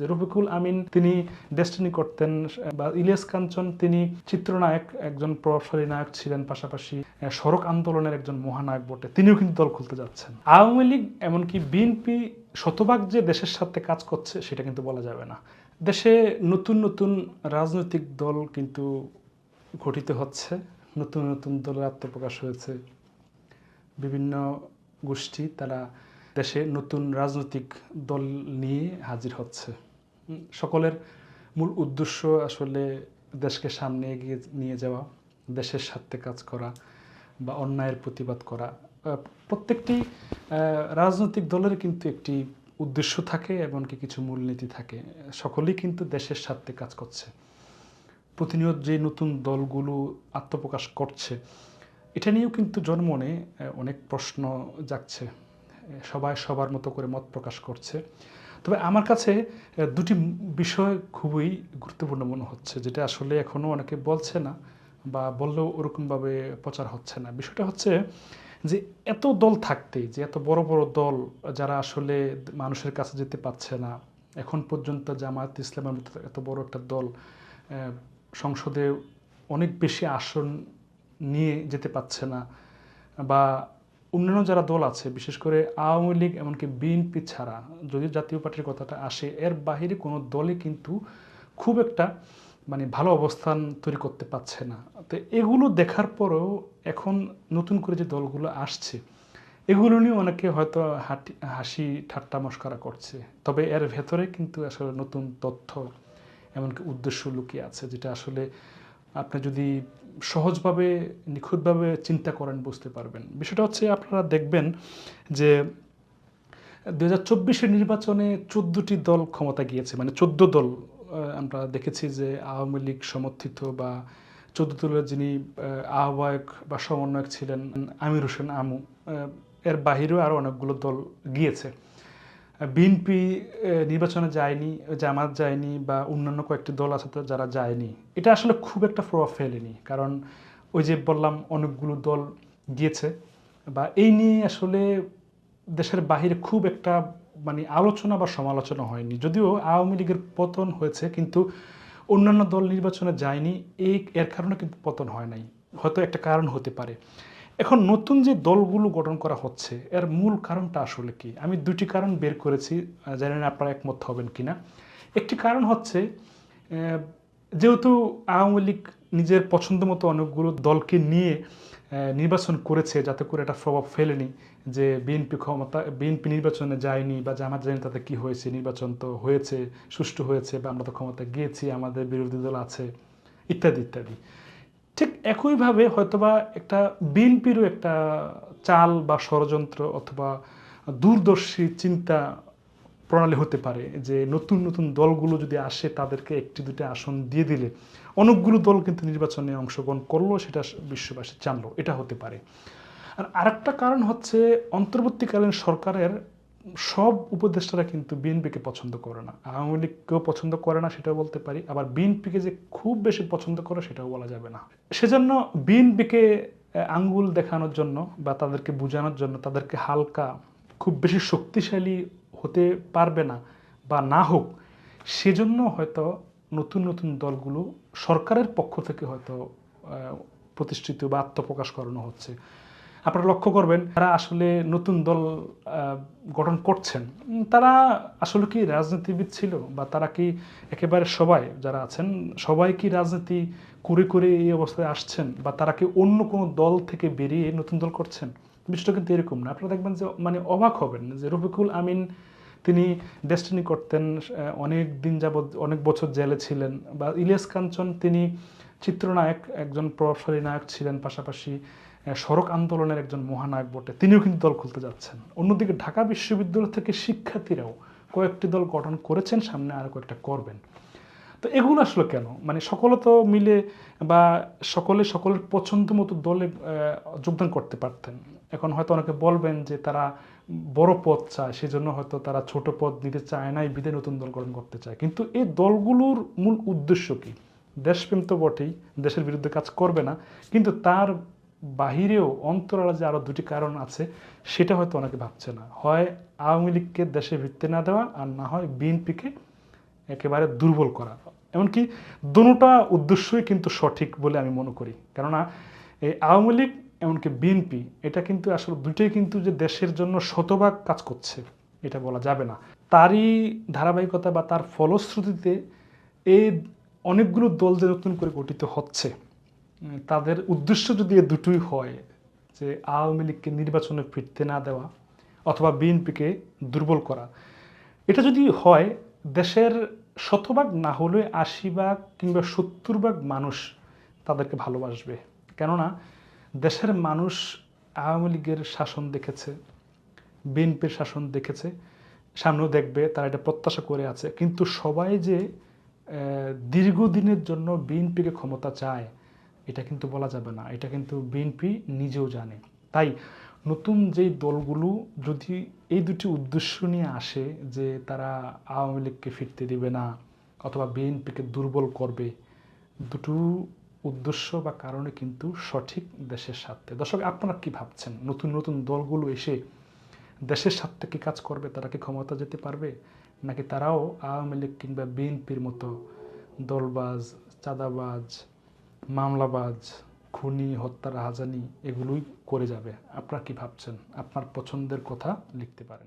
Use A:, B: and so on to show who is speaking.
A: যে রফিকুল আমিন তিনি ডেস্টিনি করতেন, বা ইলিয়াস কাঞ্চন তিনি চিত্রনায়ক, একজন প্রভাবশালী নায়ক ছিলেন, পাশাপাশি সড়ক আন্দোলনের একজন মহানায়ক বটে। তিনিও কিন্তু দল খুলতে যাচ্ছেন। আওয়ামী লীগ, এমনকি বিএনপি শতভাগ যে দেশের সাথে কাজ করছে, সেটা কিন্তু বলা যাবে না। দেশে নতুন নতুন রাজনৈতিক দল কিন্তু গঠিত হচ্ছে, নতুন নতুন দলের আত্মপ্রকাশ হয়েছে। বিভিন্ন গোষ্ঠী তারা দেশে নতুন রাজনৈতিক দল নিয়ে হাজির হচ্ছে। সকলের মূল উদ্দেশ্য আসলে দেশকে সামনে এগিয়ে নিয়ে যাওয়া, দেশের স্বার্থে কাজ করা বা অন্যায়ের প্রতিবাদ করা। প্রত্যেকটি রাজনৈতিক দলের কিন্তু একটি উদ্দেশ্য থাকে এমনকি কিছু মূলনীতি থাকে। সকলেই কিন্তু দেশের স্বার্থে কাজ করছে। প্রতিনিয়ত যে নতুন দলগুলো আত্মপ্রকাশ করছে, এটা নিয়েও কিন্তু জন্মনে অনেক প্রশ্ন জাগছে। সবাই সবার মতো করে মত প্রকাশ করছে। তবে আমার কাছে দুটি বিষয় খুবই গুরুত্বপূর্ণ মনে হচ্ছে, যেটা আসলে এখনও অনেকে বলছে না বা বললেও ওরকমভাবে প্রচার হচ্ছে না। বিষয়টা হচ্ছে যে, এত দল থাকতেই, যে এত বড় বড় দল যারা আসলে মানুষের কাছে যেতে পারছে না, এখন পর্যন্ত জামায়াত ইসলামের মতো এত বড় একটা দল সংসদে অনেক বেশি আসন নিয়ে যেতে পারছে না, বা অন্যান্য যারা দল আছে, বিশেষ করে আওয়ামী লীগ এমনকি বিএনপি ছাড়া যদি জাতীয় পার্টির কথাটা আসে, এর বাহিরে কোনো দলই কিন্তু খুব একটা মানে ভালো অবস্থান তৈরি করতে পারছে না। তো এগুলো দেখার পরেও এখন নতুন করে যে দলগুলো আসছে, এগুলো নিয়ে অনেকে হয়তো হাঁটি, হাসি ঠাট্টা মস্করা করছে। তবে এর ভেতরে কিন্তু আসলে নতুন তথ্য, এমনকি উদ্দেশ্য লুকিয়ে আছে, যেটা আসলে আপনি যদি সহজভাবে, নিখুঁতভাবে চিন্তা করেন, বুঝতে পারবেন। বিষয়টা হচ্ছে আপনারা দেখবেন যে দু হাজার চব্বিশের নির্বাচনে চোদ্দোটি দল ক্ষমতা গিয়েছে। মানে চোদ্দ দল আমরা দেখেছি যে আওয়ামী লীগ সমর্থিত বা চোদ্দ দলের যিনি আহ্বায়ক বা সমন্বয়ক ছিলেন, আমির হোসেন আমু এর বাহিরেও আরও অনেকগুলো দল গিয়েছে। বিএনপি নির্বাচনে যায়নি জামাত যায়নি বা অন্যান্য কয়েকটি দল আছে যারা যায়নি। এটা আসলে খুব একটা প্রভাব ফেলেনি। কারণ ওই যে বললাম, অনেকগুলো দল গিয়েছে বা এই নিয়ে আসলে দেশের বাহিরে খুব একটা মানে আলোচনা বা সমালোচনা হয়নি। যদিও আওয়ামী লীগের পতন হয়েছে, কিন্তু অন্যান্য দল নির্বাচনে যায়নি এই এর কারণে কিন্তু পতন হয় নাই। হয়তো একটা কারণ হতে পারে। এখন নতুন যে দলগুলো গঠন করা হচ্ছে এর মূল কারণটা আসলে কি? আমি দুটি কারণ বের করেছি আহ, জানি না আপনারা একমত হবেন কিনা। একটি কারণ হচ্ছে যেহেতু আওয়ামী লীগ নিজের পছন্দ মতো অনেকগুলো দলকে নিয়ে নির্বাচন করেছে যাতে করে এটা প্রভাব ফেলেনি যে বিএনপি ক্ষমতা বিএনপি নির্বাচনে যায়নি বা জামাত জানি তাতে কী হয়েছে নির্বাচন তো হয়েছে সুষ্ঠু হয়েছে বা আমরা তো ক্ষমতা গিয়েছি আমাদের বিরোধী দল আছে ইত্যাদি ইত্যাদি। ঠিক একইভাবে হয়তোবা একটা বিএনপিরও একটা চাল বা ষড়যন্ত্র অথবা দূরদর্শী চিন্তা প্রণালী হতে পারে যে নতুন নতুন দলগুলো যদি আসে তাদেরকে একটি দুটি আসন দিয়ে দিলে অনেকগুলো দল কিন্তু নির্বাচনে অংশগ্রহণ করল, সেটা বিশ্ববাসী জানলো, এটা হতে পারে। আর আরেকটা কারণ হচ্ছে অন্তর্বর্তীকালীন সরকারের সব উপদেষ্টারা কিন্তু বিএনপিকে পছন্দ করে না। আওয়ামী লীগকেও পছন্দ করে না, সেটাও বলতে পারি। আবার বিএনপিকে যে খুব বেশি পছন্দ করে, সেটাও বলা যাবে না। সেজন্য বিএনপিকে আঙ্গুল দেখানোর জন্য বা তাদেরকে বোঝানোর জন্য, তাদেরকে হালকা, খুব বেশি শক্তিশালী হতে পারবে না বা না হোক, সেজন্য হয়তো নতুন নতুন দলগুলো সরকারের পক্ষ থেকে হয়তো প্রতিষ্ঠিত বা আত্মপ্রকাশ করানো হচ্ছে। আপনারা লক্ষ্য করবেন, তারা আসলে নতুন দল গঠন করছেন। তারা আসলে কি রাজনীতিবিদ ছিল বা তারা কি একেবারে সবাই যারা আছেন, সবাই কি রাজনীতি করে করে এই অবস্থায় আসছেন বা তারা কি অন্য কোনো দল থেকে বেরিয়ে নতুন দল করছেন? বিষয়টা কিন্তু এরকম না। আপনারা দেখবেন যে মানে অবাক হবেন যে রফিকুল আমিন তিনি ডেস্টিনি করতেন অনেক দিন যাবৎ, অনেক বছর জেলে ছিলেন বা ইলিয়াস কাঞ্চন তিনি চিত্রনায়ক, একজন প্রভাবশালী নায়ক ছিলেন পাশাপাশি। সড়ক আন্দোলনের একজন মহানায়ক বটে। তিনিও কিন্তু দল খুলতে যাচ্ছেন। অন্যদিকে ঢাকা বিশ্ববিদ্যালয় থেকে শিক্ষার্থীরাও কয়েকটি দল গঠন করেছেন, সামনে আরও কয়েকটা করবেন। তো এগুলো আসলে কেন? মানে সকলে তো মিলে বা সকলে সকলের পছন্দ মতো দলে যোগদান করতে পারতেন। এখন হয়তো অনেকে বলবেন যে তারা বড় পদ চায়, সেজন্য হয়তো তারা ছোট পদ নিতে চায় না বিধে নতুন দল গঠন করতে চায়। কিন্তু এই দলগুলোর মূল উদ্দেশ্য কি? দেশপ্রেম তো বটেই, দেশের বিরুদ্ধে কাজ করবে না, কিন্তু তার বাহিরেও অন্তরালে যে আরও দুটি কারণ আছে, সেটা হয়তো অনেকে ভাবছে না। হয় আওয়ামী লীগকে দেশে ভিত্তি না দেওয়া, আর না হয় বিএনপিকে একেবারে দুর্বল করা। এমনকি দুটা উদ্দেশ্যই কিন্তু সঠিক বলে আমি মনে করি। কেননা, এই আওয়ামী লীগ এমনকি বিএনপি, এটা কিন্তু আসলে দুটোই কিন্তু যে দেশের জন্য শতভাগ কাজ করছে, এটা বলা যাবে না। তারই ধারাবাহিকতা বা তার ফলশ্রুতিতে এই অনেকগুলো দল যে নতুন করে গঠিত হচ্ছে তাদের উদ্দেশ্য যদি এ দুটোই হয়, যে আওয়ামী লীগকে নির্বাচনে ফিরতে না দেওয়া অথবা বিএনপিকে দুর্বল করা, এটা যদি হয়, দেশের শতভাগ না হলে আশি ভাগ কিংবা সত্তর ভাগ মানুষ তাদেরকে ভালোবাসবে। কেননা, দেশের মানুষ আওয়ামী লীগের শাসন দেখেছে, বিএনপির শাসন দেখেছে, সামনেও দেখবে, তারা এটা প্রত্যাশা করে আছে। কিন্তু সবাই যে দীর্ঘদিনের জন্য বিএনপিকে ক্ষমতা চায় এটা কিন্তু বলা যাবে না, এটা কিন্তু বিএনপি নিজেও জানে। তাই নতুন যেই দলগুলো যদি এই দুটি উদ্দেশ্য নিয়ে আসে যে তারা আওয়ামী লীগকে ফিরতে দিবে না অথবা বিএনপিকে দুর্বল করবে, দুটো উদ্দেশ্য বা কারণে কিন্তু সঠিক দেশের স্বার্থে। দর্শক, আপনারা কি ভাবছেন? নতুন নতুন দলগুলো এসে দেশের স্বার্থে কি কাজ করবে? তারা কি ক্ষমতা যেতে পারবে? নাকি তারাও আওয়ামী লীগ কিংবা বিএনপির মতো দলবাজ, চাঁদাবাজ মামলাবাজ, খুনি, হত্যার রাহাজানি এগুলোই করে যাবে। আপনারা কি ভাবছেন? আপনার পছন্দের কথা লিখতে পারেন।